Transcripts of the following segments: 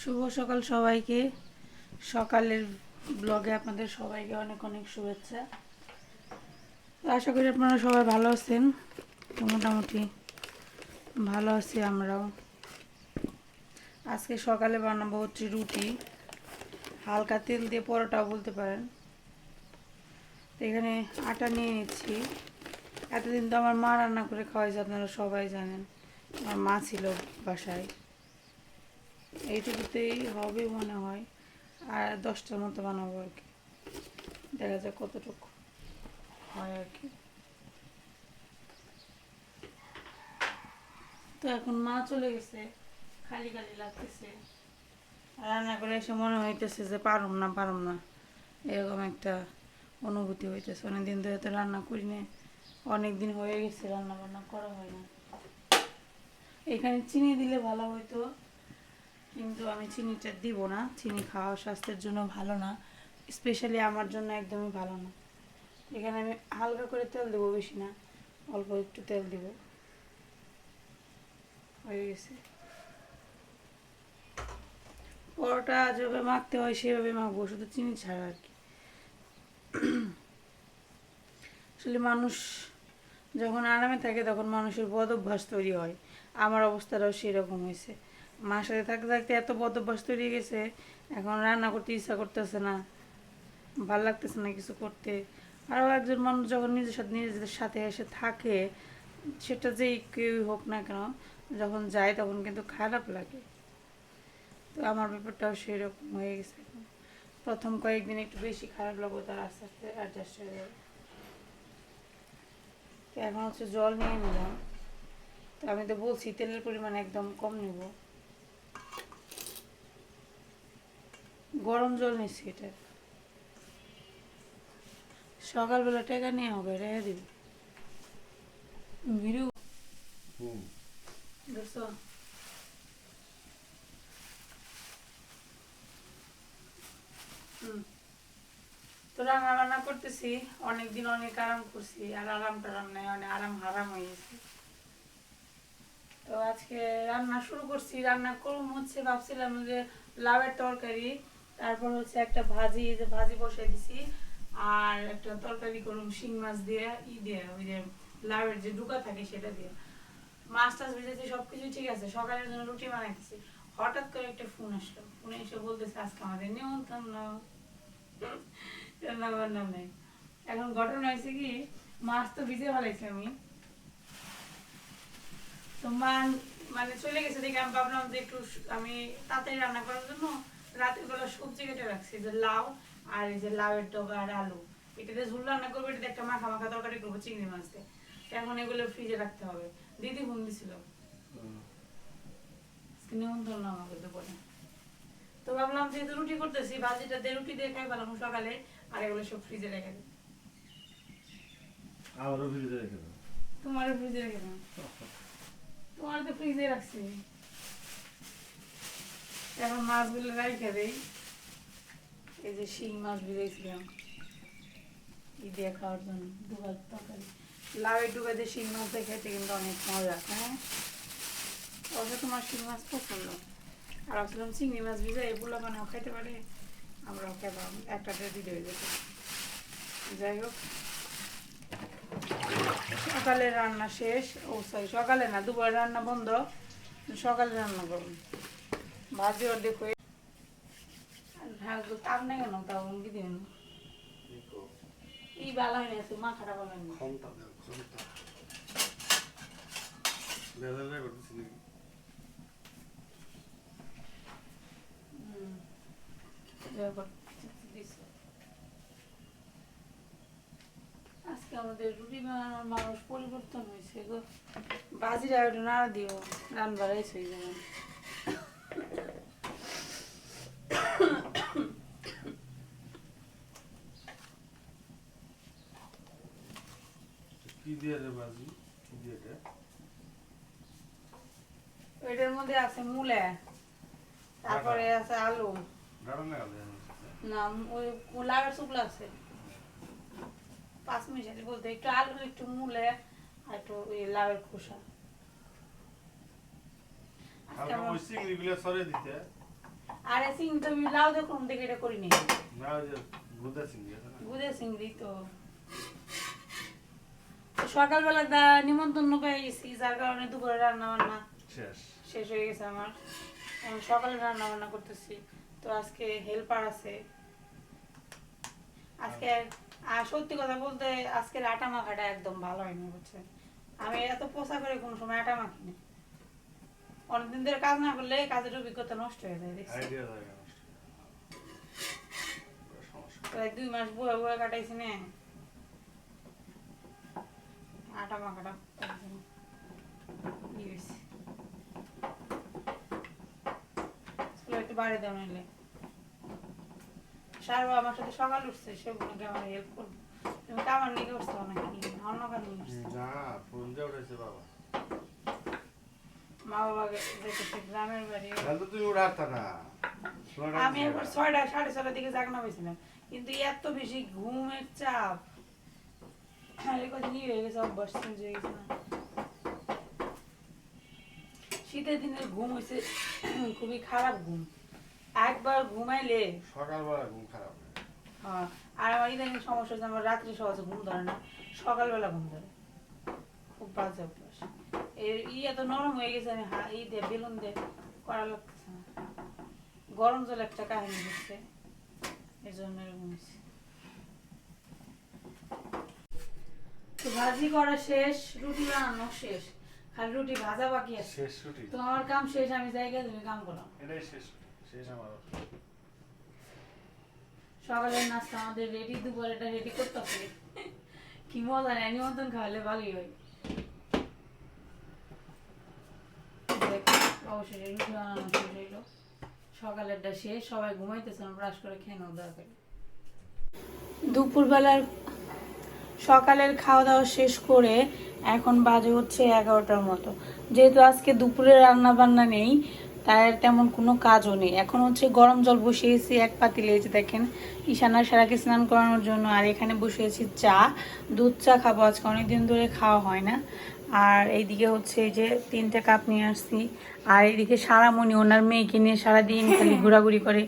শুভ সকাল সবাইকে। সকালের ব্লগে আপনাদের সবাইকে অনেক অনেক শুভেচ্ছা। আশা করি আপনারা সবাই ভালো আছেন। মোটামুটি ভালো আছি আমরাও। আজকে সকালে বানাবো হচ্ছে রুটি। হালকা তেল দিয়ে পরোটাও বলতে পারেন। তো এখানে আটা নিয়ে নিচ্ছি। এতদিন তো আমার মা রান্না করে খাওয়াইছে, আপনারা সবাই জানেন। আমার মা ছিল বাসায়। এইটুকুতেই হবে মনে হয়। আর দশটার মতো বানাবো আর কি। দেখা যাক কতটুকু হয় আর কি। তো এখন মা চলে গেছে, খালি খালি লাগতেছে। রান্না করে এসে মনে হইতেছে যে পারম না পারম না। এরকম একটা অনুভূতি হইতেছে। অনেকদিন ধরে তো রান্না করি না অনেক দিন হয়ে গেছে রান্না বান্না করা হয় না। এখানে চিনি দিলে ভালো হইতো। কিন্তু আমি চিনিটা দিব না। চিনি খাওয়া স্বাস্থ্যের জন্য ভালো না। স্পেশালি আমার জন্য একদমই ভালো না। এখানে আমি হালকা করে তেল দেবো বেশি না। অল্প একটু তেল দিব। হয়ে গেছে। পরোটা যেভাবে মাখতে হয়, সেভাবে মাখবো। শুধু চিনি ছাড়া আর কি। আসলে মানুষ যখন আরামে থাকে, তখন মানুষের বদ অভ্যাস তৈরি হয়। আমার অবস্থাটাও সেরকম হয়েছে। মার সাথে থাকতে থাকতে এত বদ অভ্যাস তৈরি গেছে, এখন রান্না করতে ইচ্ছা করতেছে না। ভালো লাগতেছে না কিছু করতে। আরও একজন মানুষ যখন নিজের সাথে নিজেদের সাথে এসে থাকে, সেটা যেই কেউ হোক না কেন, যখন যায় তখন কিন্তু খারাপ লাগে। তো আমার ব্যাপারটাও সেরকম হয়ে গেছে প্রথম কয়েকদিন একটু বেশি খারাপ লাগবে তার আস্তে আস্তে অ্যাডজাস্ট হয়ে যাবে তো এখন হচ্ছে জল নিয়ে নিলাম। তো আমি তো বলছি তেলের পরিমাণ একদম কম নেব। গরম জল নিচ্ছি এটা। সকালবেলা টেকা নিয়ে হবে রেখে দিবি। হুম। তো রান্না বান্না করতেছি অনেকদিন অনেক আরাম করছি আর আরাম টারাম নাই অনেক আরাম হারাম হয়ে গেছে। তো আজকে রান্না শুরু করছি রান্না করুম হচ্ছে ভাবছিলাম যে লাউয়ের তরকারি তারপর হচ্ছে একটা ভাজি যে ভাজি বসাই দিছি, আর একটা তরকারি করুম, শিং মাছ দিয়ে, ই দিয়ে, ওই যে লাউয়ের যে ডুকা থাকে সেটা দিয়ে। মাছ টাছ ভেজেছি সবকিছু ঠিক আছে, সকালের জন্য রুটি বানাইতেছি। হঠাৎ করে একটা ফোন আসলো, ফোনে এসে বলতেছে, আজকে আমাদের নিমন্ত্রণ রান্না বান্না নেই। এখন ঘটনা হয়েছে কি, মাছ তো ভিজে ফেলাইছি আমি। তো মা মানে চলে গেছে, দেখে আমি ভাবলাম যে একটু আমি তাড়াতাড়ি রান্না করার জন্য রাতের বেলা সবজি কেটে রাখছি যে লাউ আর এই যে লাউয়ের ডগা আর আলু। এটাতে ঝুল রান্না করব এটাতে একটা মাখা মাখা তরকারি করব চিংড়ি মাছ দিয়ে। এখন এগুলো ফ্রিজে রাখতে হবে। দিদি ফোন দিছিল। নিমন্ত্রণ আমাকে দুপুরে। তো ভাবলাম যেহেতু রুটি করতেছি ভাজিটা দিয়ে রুটি দিয়ে খাই পেলাম সকালে আর এগুলো সব ফ্রিজে রেখে দিই। আবারও ফ্রিজে রেখে দাও। তোমার ফ্রিজে রেখে দাও। তোমার তো ফ্রিজে রাখছি। এখন মাছগুলো রাইখে দেই। এই যে শিং মাছ ভিজেছিলাম ই দিয়ে খাওয়ার জন্য ডুবার তরকারি। লাউয়ের ডুবা দিয়ে শিং মাছ দিয়ে খেতে কিন্তু অনেক মজা হ্যাঁ? অবশ্য তোমার শিং মাছ পছন্দ। আর ভাবছিলাম চিংড়ি মাছ ভিজে এগুলো বানাও, খাইতে পারে। আমরাও খেলাম, একটা দিতে হয়ে যেত যাই হোক। সকালে রান্না শেষ। ও সরি সকালে না দুপুরে রান্না বন্ধ। সকালে রান্না করুন ভাজি অর্ধেক হয়ে আর ঢাক তো তাপ নাই কেন? তাও কি দিন এই বালা হয়ে আছে মা খারাপ হলেন ক্ষমতা দেও ক্ষমতা ভেজালে করতেছি নাকি? আজকে আমাদের রুটি বানানোর মানুষ পরিবর্তন হয়েছে গো। বাজিরা না দিও রান বাড়াইছে যেমন কি দিয়ে রে বাজি? কি দিয়ে এটা এটার মধ্যে আছে মূলে তারপরে আছে আলু। না না ওই লাউয়ের শুকলা আছে। পাঁচ মিশালি বলতে একটু আলু একটু মূলে আর একটু ওই লাউয়ের খোসা। ওই চিংড়িগুলো সরে দিতে। আরে সিং তুমি লাউ দেখো দেখে এটা করিনি না? যে গুদা চিংড়ি আছে চিংড়ি তো। তো সকালবেলা দা নিমন্ত্রণ পেয়ে গেছি যার কারণে দুপুরে রান্না বান্না শেষ। শেষ হয়ে গেছে আমার। এখন সকালে রান্না বান্না করতেছি। তো আজকে হেল্পার আছে। আজকে আর সত্যি কথা বলতে আজকের আটা মাখাটা একদম ভালো হয়নি বুঝছেন? আমি এত পোষা করে কোনো সময় আটা মাখিনি। অনেকদিন ধরে কাজ না করলে কাজের অভিজ্ঞতা নষ্ট হয়ে যায় দেখছি। প্রায় দুই মাস বয়ে বয়ে কাটাইছি না। আটা স্কুলে একটু বাড়ি দেওয়া নিলে সারবা আমার সাথে সকাল উঠছে সেগুলোকে আমার হেল্প করব। তুমি কামার নিয়ে উঠছো নাকি অন্য কারণে উঠছে। না ফোন দিয়ে উঠেছে বাবা। মা বাবা দেখেছে গ্রামের বাড়ি। তাহলে তুমি উঠাতা না। আমি একবার ছয়টা সাড়ে ছটার দিকে জাগনা হয়েছিলাম কিন্তু এত বেশি ঘুমের চাপ। ই হয়ে গেছে অভ্যাস চেঞ্জ হয়ে গেছে না। শীতের দিনের ঘুম হয়েছে খুবই খারাপ ঘুম। একবার ঘুমাইলে সকালবেলা ঘুম খারাপ হ্যাঁ, আর আমার ইদানিং সমস্যা হচ্ছে আমার রাত্রে সহজে ঘুম ধরে না। সকালবেলা ঘুম ধরে। খুব বাজে অভ্যাস। এর ই এত নরম হয়ে গেছে আমি হা- ই দিয়ে বেলুন দিয়ে করা লাগতেছে না। গরম জল একটা কাহিনী হচ্ছে এর জন্য এরকম হয়েছে। তো ভাজি করা শেষ রুটি বানানো শেষ। খালি রুটি ভাজা বাকি আছে। শেষ তো আমার কাম শেষ আমি জায়গায় তুমি কাম করো। এটাই শেষ শেষ আমার। সকালের নাস্তা আমাদের রেডি দুপুরেটা রেডি করতে হবে কি মজা নেই নিমন্ত্রণ খাওয়ালে ভালোই হয় দেখ, দুপুরবেলার সকালের খাওয়া দাওয়া শেষ করে এখন বাজে হচ্ছে এগারোটার মতো। যেহেতু আজকে দুপুরে রান্না বান্না নেই, তাই তেমন কোনো কাজও নেই। এখন হচ্ছে গরম জল বসিয়েছি এক পাতিলে এই যে দেখেন। ঈশানার সারাকে স্নান করানোর জন্য, আর এখানে বসিয়েছি চা। দুধ চা খাব আজকে, অনেকদিন ধরে খাওয়া হয় না। আর এইদিকে হচ্ছে এই যে তিনটা কাপ নিয়ে আসছি। আর এইদিকে সারামণি ওনার মেয়েকে নিয়ে সারাদিন খালি ঘোরাঘুরি করে।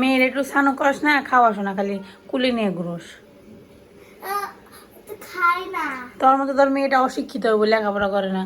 মেয়ের একটু স্নান করাস না খাওয়াস না খালি কুলে নিয়ে ঘুরোস। তোর মতো তোর মেয়েটা অশিক্ষিত হবে লেখাপড়া করে না।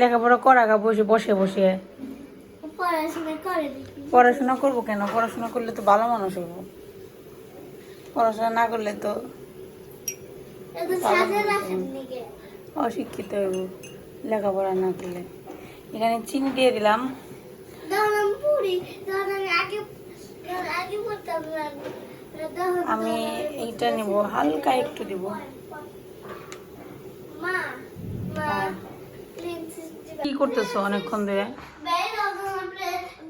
লেখাপড়া করা গা বসে বসে বসে। পড়াশোনা করব কেন? পড়াশোনা করলে তো ভালো মানুষ হব। পড়াশোনা না করলে তো অশিক্ষিত হইব লেখাপড়া না করলে। এখানে চিনি দিয়ে দিলাম। আমি এইটা নিব হালকা একটু দিব। হ্যাঁ। কি করতেছো অনেকক্ষণ ধরে?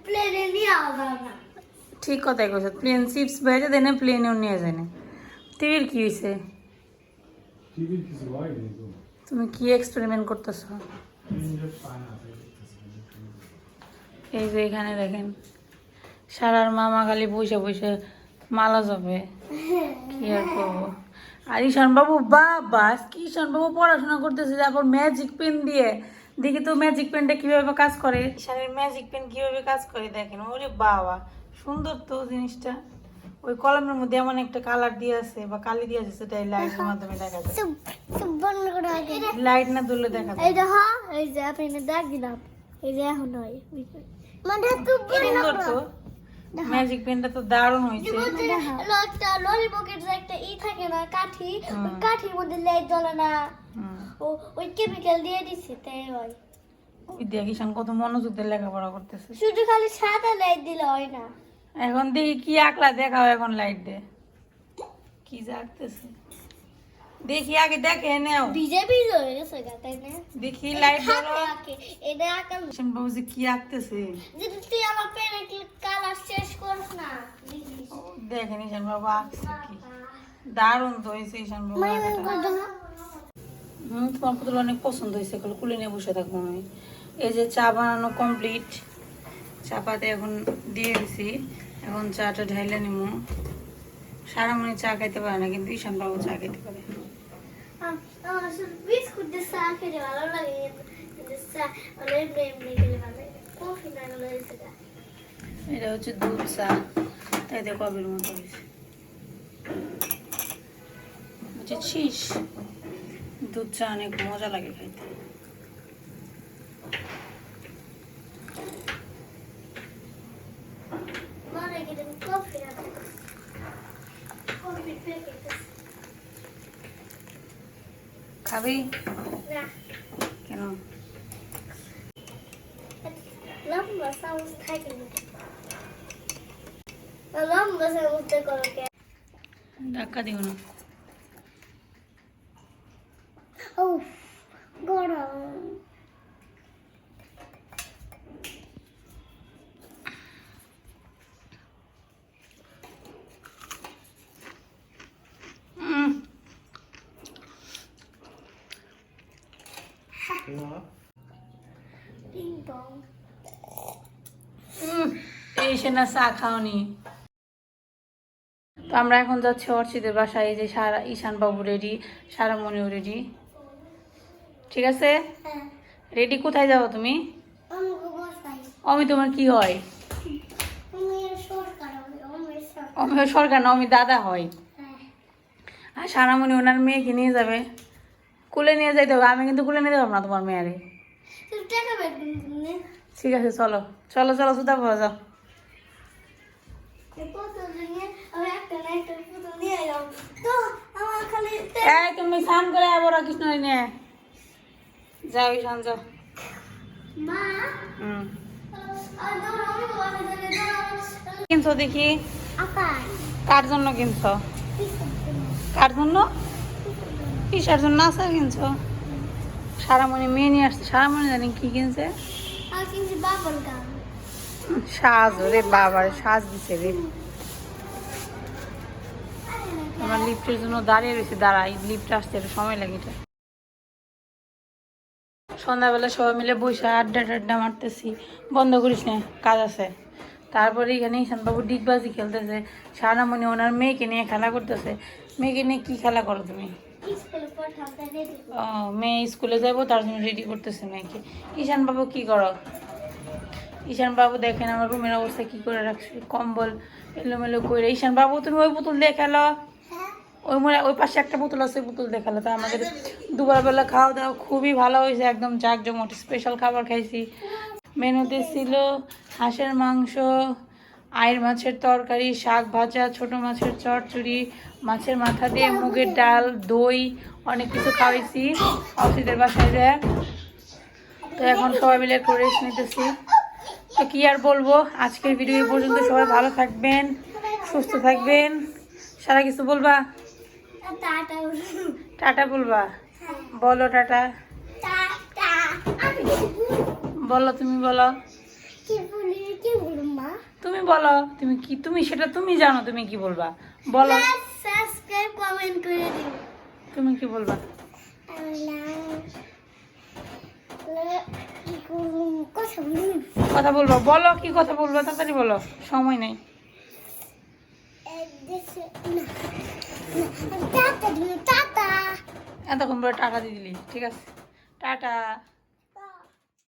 প্লেনে নিয়ে ঠিক কথাই কইছো প্লেন চিপস ভেজে দেনে প্লেনেও নিয়ে যায় না। টিভির কি হয়েছে কিছু তুমি কি এক্সপেরিমেন্ট করতেছো। এই যে এখানে দেখেন সারার মামা খালি বসে বসে মালা যাবে কি আর করব? আর ঈশান বাবু বাবা কি ঈশান বাবু পড়াশোনা করতেছে তারপর ম্যাজিক পেন দিয়ে। দেখি তো ম্যাজিক পেনটা কীভাবে কাজ করে? ঈশানের ম্যাজিক পেন কীভাবে কাজ করে দেখেন? ওরে বাবা। সুন্দর তো জিনিসটা। ওই কলমের মধ্যে এমন একটা কালার দিয়ে আছে বা কালি দিয়ে আছে সেটা লাইটের মাধ্যমে দেখা যায়। বন্ধ করে লাইট না ধরলে দেখা যায়। এই দেখো এই যে আপনি দেখ দিলাম। এই যে এখন হয় মানে চুপ সুন্দর তো। ম্যাজিক পেনটা তো দারুণ হয়েছে। লটটা ললিপকের যে একটা ই থাকে না কাঠি। ওই কাঠির মধ্যে লাইট জ্বলে না। ও ওই কেমিক্যাল দিয়ে দিচ্ছে তাই হয় ওই দেখ কত মনোযোগ দিয়ে লেখাপড়া করতেছে। শুধু খালি সাদা লাইট দিলে হয় না। এখন দেখি কি আকলা দেখাও এখন লাইট দে। কি জাগতেছে। দেখি আগে দেখে নেও ভিজে হয়ে গেছে গা তাই না? দেখি লাইট ধরো এটা আঁকাল বাবু যে কি আঁকতেছে। যদি তুই আমার পেনে কালার শেষ করিস না দেখেন ঈশান বাবু আঁকছে কি। দারুণ তো হয়েছে না? হুম তোমার পুতুল অনেক পছন্দ হয়েছে এগুলো কুলে নিয়ে বসে থাকব আমি। এই যে চা বানানো কমপ্লিট চা পাতে এখন দিয়ে দিছি। এখন চাটা ঢাইলে নিমু। সারামণি চা খাইতে পারে না কিন্তু ঈশান বাবু চা খাইতে পারে। মানে এটা হচ্ছে দুধ চা। তাই দেখো কবের মতো হয়েছে। বুঝেছিস দুধ চা অনেক মজা লাগে খাইতে। খাবি না কেন লম্বা চামচ থাকে না লম্বা চামচটা করো কে ধাক্কা দিও না এই সে না চা খাওনি। তো আমরা এখন যাচ্ছি অর্চিদের বাসায় এই যে সারা ঈশান বাবু রেডি সারামণিও রেডি ঠিক আছে? হ্যাঁ। রেডি কোথায় যাব তুমি? অমি তোমার কি হয়? অমি সরকার না অমি দাদা হয়। হ্যাঁ। আর সারামণি ওনার মেয়েকে নিয়ে যাবে। কুলে নিয়ে যাইতে হবে আমি কিন্তু কুলে নিয়ে যাব না তোমার মেয়ারে। ঠিক আছে চলো চলো চলো সুতা পাওয়া যাও। তুমি স্নান করে আবার কৃষ্ণ নিয়ে। যাও ঈশান যাও। কিনছো দেখি? কার জন্য কিনছো? কার জন্য? কিসের জন্য আচার কিনছো? সারা সারামণি মেয়ে নিয়ে আসছে। সারা সারামণি জানি কি কিনছে? সাজ রে বাবার সাজ দিছে রে। আমার লিফটের জন্য দাঁড়িয়ে রয়েছে দাঁড়াই। লিফট আসতে একটু সময় লাগে এটা। সন্ধ্যাবেলা সবাই মিলে বসে আড্ডা টাড্ডা মারতেছি। বন্ধ করিস না কাজ আছে। তারপরে এখানে ঈশানবাবু ডিগবাজি খেলতেছে। সারামণি ওনার মেয়েকে নিয়ে খেলা করতেছে। মেয়েকে নিয়ে কি খেলা করো তুমি? ও, মেয়ে স্কুলে যাব, তার জন্য রেডি করতেছে মেয়েকে। ঈশান বাবু কি করো? ঈশান বাবু দেখেন আমার রুমের অবস্থা কি করে রাখছে, কম্বল এলোমেলো করে ঈশান বাবু, তুমি ওই পুতুল দিয়ে খেলো। ওই মনে ওই পাশে একটা পুতুল আছে পুতুল দেখাল তো আমাদের দুপুরবেলা খাওয়া দাওয়া খুবই ভালো হয়েছে, একদম জাকজমট স্পেশাল খাবার খাইছি। মেনুতে ছিল হাঁসের মাংস আয়ের মাছের তরকারি শাক ভাজা ছোট মাছের চচ্চড়ি মাছের মাথা দিয়ে মুগের ডাল দই অনেক কিছু খাওয়াইছি। অফিসের বাসায় যায় তো এখন সবাই মিলে একটু রেস্ট নিতেছি। তো কী আর বলব? আজকের ভিডিও পর্যন্ত সবাই ভালো থাকবেন সুস্থ থাকবেন। সারা কিছু বলবা? টাটা। বলবা? বলো টাটা। বলো? তুমি বলো। তুমি বলো তুমি কি তুমি সেটা তুমি জানো তুমি কি বলবা? বলো। সাবস্ক্রাইব কমেন্ট করে দিন তুমি কি বলবা? কথা বলবা বলো কি কথা বলবা তাড়াতাড়ি বলো সময় নেই। এতক্ষণ পরে টাটা দিয়ে দিলি ঠিক আছে? টাটা।